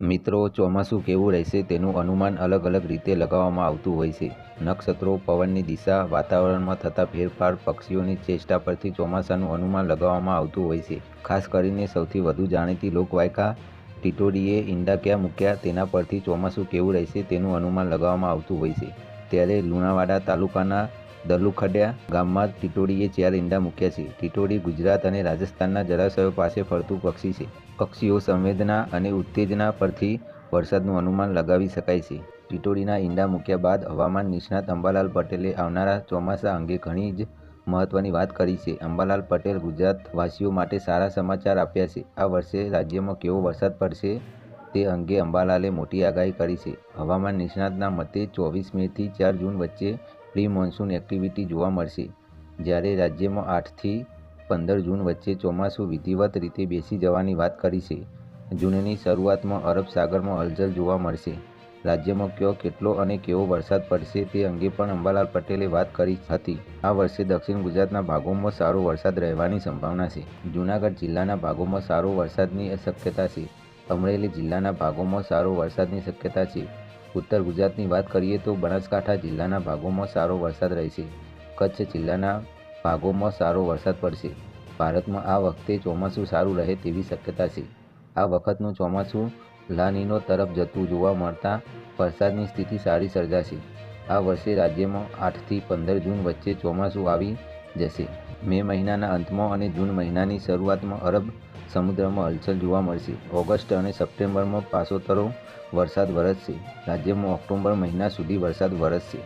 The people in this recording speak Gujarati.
મિત્રો, ચોમાસું કેવું રહેશે તેનું અનુમાન અલગ અલગ રીતે લગાવવામાં આવતું હોય છે. નક્ષત્રો પવનની દિશા, વાતાવરણમાં થતા ફેરફાર, પક્ષીઓની ચેષ્ટા પરથી ચોમાસાનું અનુમાન લગાવવામાં આવતું હોય છે. ખાસ કરીને સૌથી વધુ જાણીતી લોકવાયકા ટીટોડીએ ઈંડા ક્યાં મૂક્યા તેના પરથી ચોમાસું કેવું રહેશે તેનું અનુમાન લગાવવામાં આવતું હોય છે. ત્યારે લુણાવાડા તાલુકાના દલુખડિયા ગામમાં ટીટોડીએ ચાર ઈંડા મૂક્યા છે. ટીટોડી ગુજરાત અને રાજસ્થાનના જળાશયો પાસે ફરતું પક્ષી છે. પક્ષીઓ સંવેદના અને ઉત્તેજના પરથી વરસાદનું અનુમાન લગાવી શકાય છે. ટીટોડીના ઈંડા મૂક્યા બાદ હવામાન નિષ્ણાત અંબાલાલ પટેલે આવનારા ચોમાસા અંગે ઘણી જ મહત્વની વાત કરી છે. અંબાલાલ પટેલ ગુજરાતવાસીઓ માટે સારા સમાચાર આપ્યા છે. આ વર્ષે રાજ્યમાં કેવો વરસાદ પડશે તે અંગે અંબાલાલે મોટી આગાહી કરી છે. હવામાન નિષ્ણાતના મતે ચોવીસ મેથી ચાર જૂન વચ્ચે પ્રી મોન્સૂન એક્ટિવિટી જોવા મળશે. જ્યારે રાજ્યમાં આઠથી પંદર જૂન વચ્ચે ચોમાસું વિધિવત રીતે બેસી જવાની વાત કરી છે. જૂનની શરૂઆતમાં અરબ સાગરમાં હલચલ જોવા મળશે. રાજ્યમાં કયો કેટલો અને કેવો વરસાદ પડશે તે અંગે પણ અંબાલાલ પટેલે વાત કરી હતી. આ વર્ષે દક્ષિણ ગુજરાતના ભાગોમાં સારો વરસાદ રહેવાની સંભાવના છે. જૂનાગઢ જિલ્લાના ભાગોમાં સારો વરસાદની શક્યતા છે. અમરેલી જિલ્લાના ભાગોમાં સારો વરસાદની શક્યતા છે. ઉત્તર ગુજરાતની વાત કરીએ તો બનાસકાંઠા જિલ્લાના ભાગોમાં સારો વરસાદ રહેશે. કચ્છ જિલ્લાના ભાગોમાં સારો વરસાદ પડશે. ભારતમાં આ વખતે ચોમાસું સારું રહે તેવી શક્યતા છે. આ વખતનું ચોમાસું લાનીનો તરફ જતું જોવા મળતા વરસાદની સ્થિતિ સારી સર્જાશે. આ વર્ષે રાજ્યમાં આઠથી પંદર જૂન વચ્ચે ચોમાસું આવી જશે. મે મહિનાના અંતમાં અને જૂન મહિનાની શરૂઆતમાં અરબ સમુદ્રમાં હલચલ જોવા મળશે. ઓગસ્ટ અને સપ્ટેમ્બરમાં પાસોતરો વરસાદ વરસશે. રાજ્યમાં ઓક્ટોબર મહિના સુધી વરસાદ વરસશે.